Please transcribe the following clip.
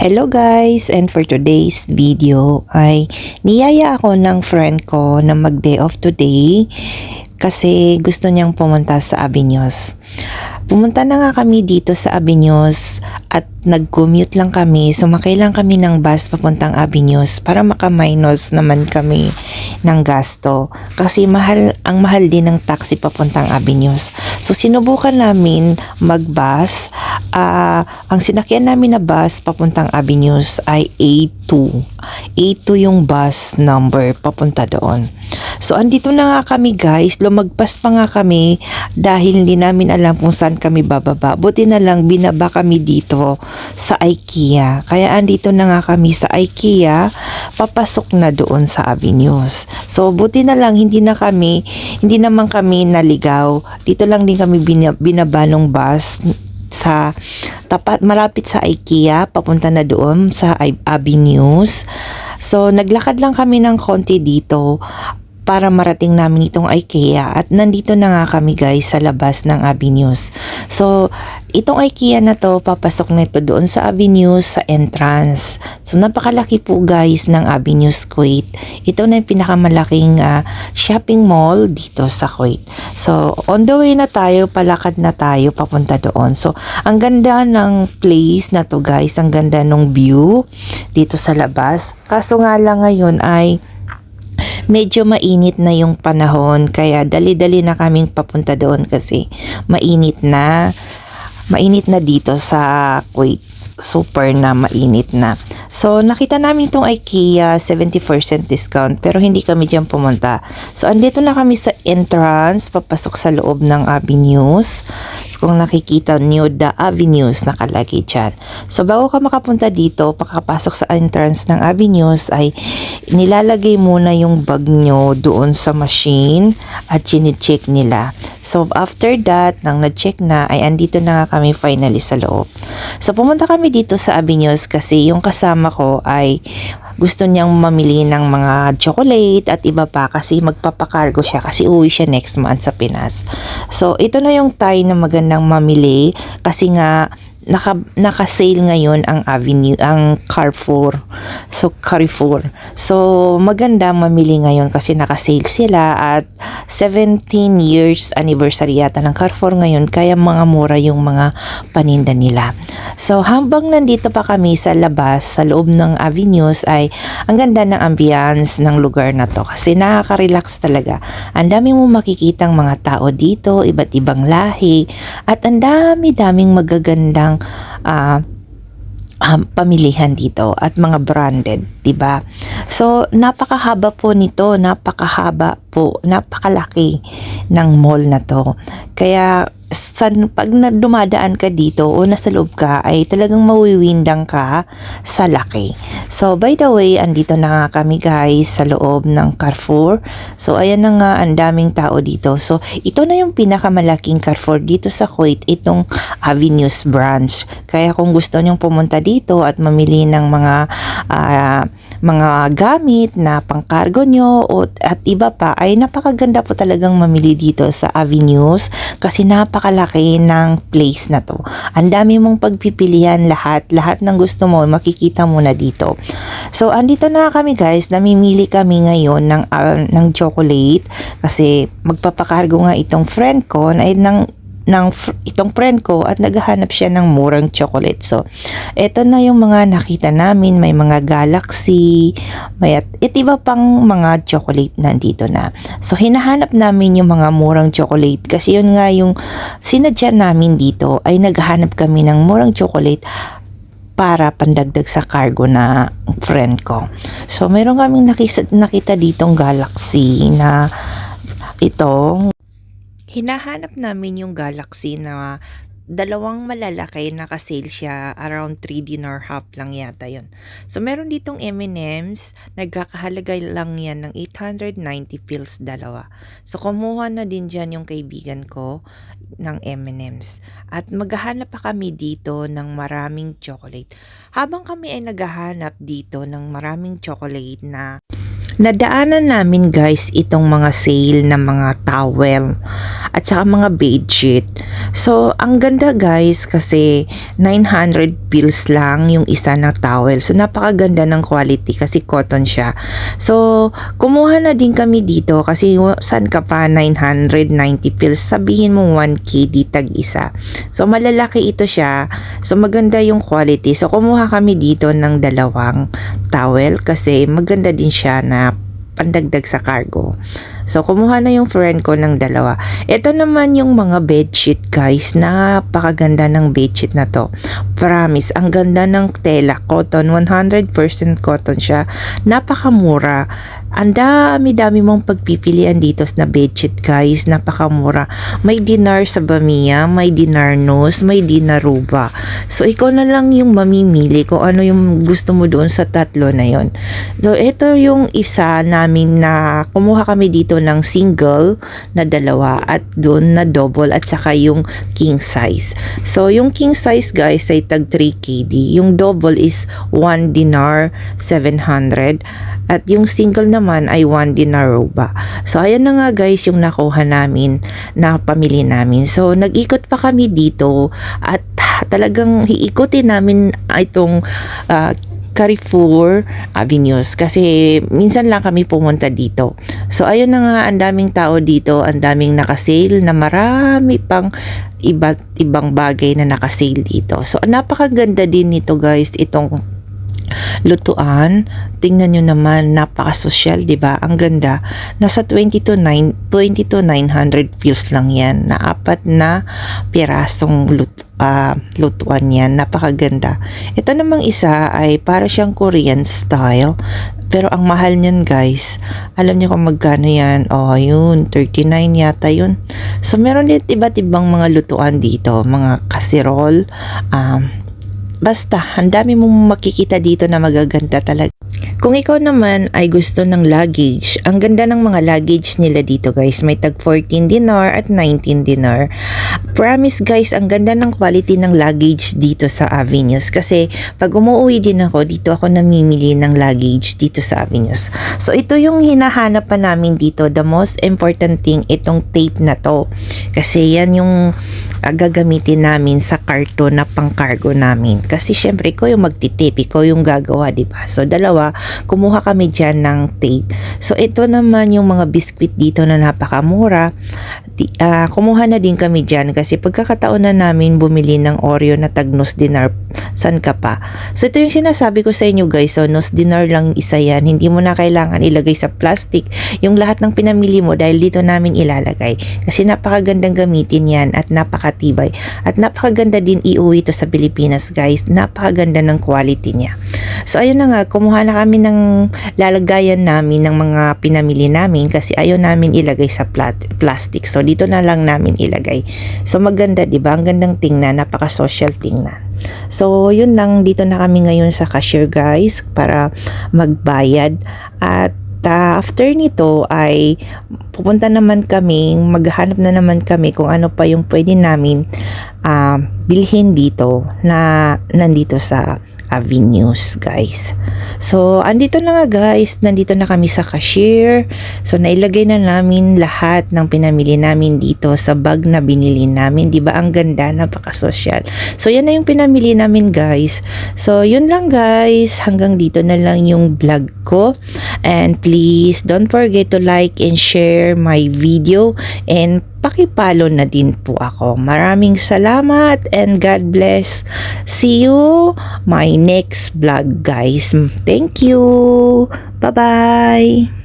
Hello guys! And for today's video ay niyaya ako ng friend ko na mag day off today kasi gusto niyang pumunta sa Abinos. Pumunta na nga kami dito sa Abinos at nag-commute lang kami. Sumakay lang kami ng bus papuntang Abinos para maka-minus naman kami ng gasto. Kasi mahal, ang mahal din ng taxi papuntang Abinos. So sinubukan namin mag-bus. Ah, ang sinakyan namin na bus papuntang Abinos ay A2. A2 yung bus number papunta doon. So andito na nga kami guys, lumagpas pa nga kami dahil hindi namin alam kung saan kami bababa. Buti na lang binaba kami dito sa IKEA. Kaya andito na nga kami sa IKEA, papasok na doon sa Avenues. So buti na lang hindi na kami, hindi naman kami naligaw. Dito lang din kami bina- binaba ng bus sa tapat malapit sa IKEA papunta na doon sa I- Avenues. So naglakad lang kami ng konti dito para marating namin itong IKEA at nandito na nga kami guys sa labas ng Avenues. So, itong IKEA na to, papasok na ito doon sa Avenues sa entrance. So, napakalaki po guys ng Avenues Kuwait. Ito na yung pinakamalaking ah, shopping mall dito sa Kuwait. So, on the way na tayo, palakad na tayo papunta doon. So, ang ganda ng place na to guys, ang ganda ng view dito sa labas. Kaso nga lang ngayon ay medyo mainit na yung panahon kaya dali-dali na kaming papunta doon kasi mainit na mainit na dito sa Kuwait super na mainit na so nakita namin itong IKEA 70% discount pero hindi kami dyan pumunta so andito na kami sa entrance papasok sa loob ng avenues so, kung nakikita nyo the avenues nakalagay dyan so bago ka makapunta dito pagkapasok sa entrance ng avenues ay nilalagay muna yung bag nyo doon sa machine at chine-check nila. So, after that, nang na-check na, ay andito na nga kami finally sa loob. So, pumunta kami dito sa Abinos kasi yung kasama ko ay gusto niyang mamili ng mga chocolate at iba pa kasi magpapakargo siya kasi uwi siya next month sa Pinas. So, ito na yung time na magandang mamili kasi nga naka naka-sale ngayon ang Avenue ang Carrefour. So Carrefour. So maganda mamili ngayon kasi naka-sale sila at 17 years anniversary yata ng Carrefour ngayon kaya mga mura yung mga paninda nila. So habang nandito pa kami sa labas sa loob ng avenues ay ang ganda ng ambience ng lugar na to kasi nakaka-relax talaga. Ang dami mo makikitang mga tao dito, iba't ibang lahi at ang dami-daming magagandang ah, um, pamilihan dito at mga branded, 'di ba? So, napakahaba po nito, napakahaba po, napakalaki ng mall na 'to. Kaya sa pag dumadaan ka dito o nasa loob ka ay talagang mawiwindang ka sa laki. So by the way, andito na nga kami guys sa loob ng Carrefour. So ayan na nga ang daming tao dito. So ito na yung pinakamalaking Carrefour dito sa Kuwait, itong Avenues branch. Kaya kung gusto nyong pumunta dito at mamili ng mga ah, mga gamit na pangkargo nyo o, at iba pa ay napakaganda po talagang mamili dito sa Avenues kasi napakalaki ng place na to. Ang dami mong pagpipilian lahat, lahat ng gusto mo makikita mo na dito. So andito na kami guys, namimili kami ngayon ng ah, ng chocolate kasi magpapakargo nga itong friend ko na ng ng itong friend ko at naghahanap siya ng murang chocolate. So, eto na yung mga nakita namin. May mga Galaxy, may at, at iba pang mga chocolate nandito na. So, hinahanap namin yung mga murang chocolate kasi yun nga yung sinadya namin dito ay naghahanap kami ng murang chocolate para pandagdag sa cargo na friend ko. So, meron kaming nakisa, nakita ditong Galaxy na itong hinahanap namin yung Galaxy na dalawang malalaki naka-sale siya around 3 dinar half lang yata yon. So meron ditong M&M's nagkakahalaga lang yan ng 890 pills dalawa. So kumuha na din dyan yung kaibigan ko ng M&M's. At maghahanap pa kami dito ng maraming chocolate. Habang kami ay naghahanap dito ng maraming chocolate na Nadaanan namin guys itong mga sale ng mga towel at saka mga bedsheet. So, ang ganda guys kasi 900 pills lang yung isa na towel. So, napakaganda ng quality kasi cotton siya. So, kumuha na din kami dito kasi saan ka pa 990 pills? Sabihin mo 1K di tag isa. So, malalaki ito siya. So, maganda yung quality. So, kumuha kami dito ng dalawang towel kasi maganda din siya na pandagdag sa cargo. So, kumuha na yung friend ko ng dalawa. Ito naman yung mga bedsheet guys. Napakaganda ng bedsheet na to. Promise, ang ganda ng tela. Cotton, 100% cotton siya. Napakamura. Ang dami-dami mong pagpipilian dito na bedsheet guys. Napakamura. May dinar sa Bamia, may dinar nose, may dinaruba. So, ikaw na lang yung mamimili kung ano yung gusto mo doon sa tatlo na yon. So, ito yung isa namin na kumuha kami dito ng single na dalawa at doon na double at saka yung king size. So, yung king size guys ay tag 3 KD. Yung double is 1 dinar 700 at yung single naman ay 1 dinar ruba. So, ayan na nga guys yung nakuha namin na pamili namin. So, nag-ikot pa kami dito at talagang hiikutin namin itong uh, Carrefour Avenues kasi minsan lang kami pumunta dito. So ayun na nga ang daming tao dito, ang daming nakasale na marami pang iba't ibang bagay na nakasale dito. So napakaganda din nito guys itong lutuan. Tingnan nyo naman, napaka-social, di ba? Ang ganda. Nasa 22, 9, 22 900 views lang yan. Na apat na pirasong lut, uh, lutuan yan. Napakaganda. Ito namang isa ay para siyang Korean style. Pero ang mahal niyan guys, alam niyo kung magkano yan? Oh, yun, 39 yata yun. So meron din iba't ibang mga lutuan dito, mga casserole, um, Basta, ang dami mong makikita dito na magaganda talaga. Kung ikaw naman ay gusto ng luggage, ang ganda ng mga luggage nila dito guys. May tag 14 dinar at 19 dinar. Promise guys, ang ganda ng quality ng luggage dito sa Avenues. Kasi pag umuwi din ako, dito ako namimili ng luggage dito sa Avenues. So ito yung hinahanap pa namin dito. The most important thing, itong tape na to. Kasi yan yung uh, gagamitin namin sa karton na pang-cargo namin. Kasi syempre, ko yung magtitape, ko yung gagawa, di ba? So, dalawa, kumuha kami dyan ng tape. So, ito naman yung mga biskwit dito na napakamura. Di, uh, kumuha na din kami dyan kasi pagkakataon na namin bumili ng Oreo na tagnos dinar, san ka pa? So, ito yung sinasabi ko sa inyo guys. So, nos dinar lang isa yan. Hindi mo na kailangan ilagay sa plastic yung lahat ng pinamili mo dahil dito namin ilalagay. Kasi napakagandang gamitin yan at napaka napakatibay at napakaganda din iuwi ito sa Pilipinas guys. Napakaganda ng quality niya. So ayun na nga kumuha na kami ng lalagayan namin ng mga pinamili namin kasi ayaw namin ilagay sa plat- plastic. So dito na lang namin ilagay. So maganda di ba? Ang gandang tingnan napaka social tingnan. So, yun lang. Dito na kami ngayon sa cashier guys para magbayad. At uh, after nito ay pupunta naman kami, maghanap na naman kami kung ano pa yung pwede namin uh, bilhin dito na nandito sa avenues guys. So, andito na nga guys, nandito na kami sa cashier. So, nailagay na namin lahat ng pinamili namin dito sa bag na binili namin. 'Di ba Ang ganda, napaka-social. So, yan na yung pinamili namin guys. So, yun lang guys. Hanggang dito na lang yung vlog ko. And please, don't forget to like and share my video and pakipalo na din po ako. Maraming salamat and God bless. See you my next vlog guys. Thank you. Bye-bye.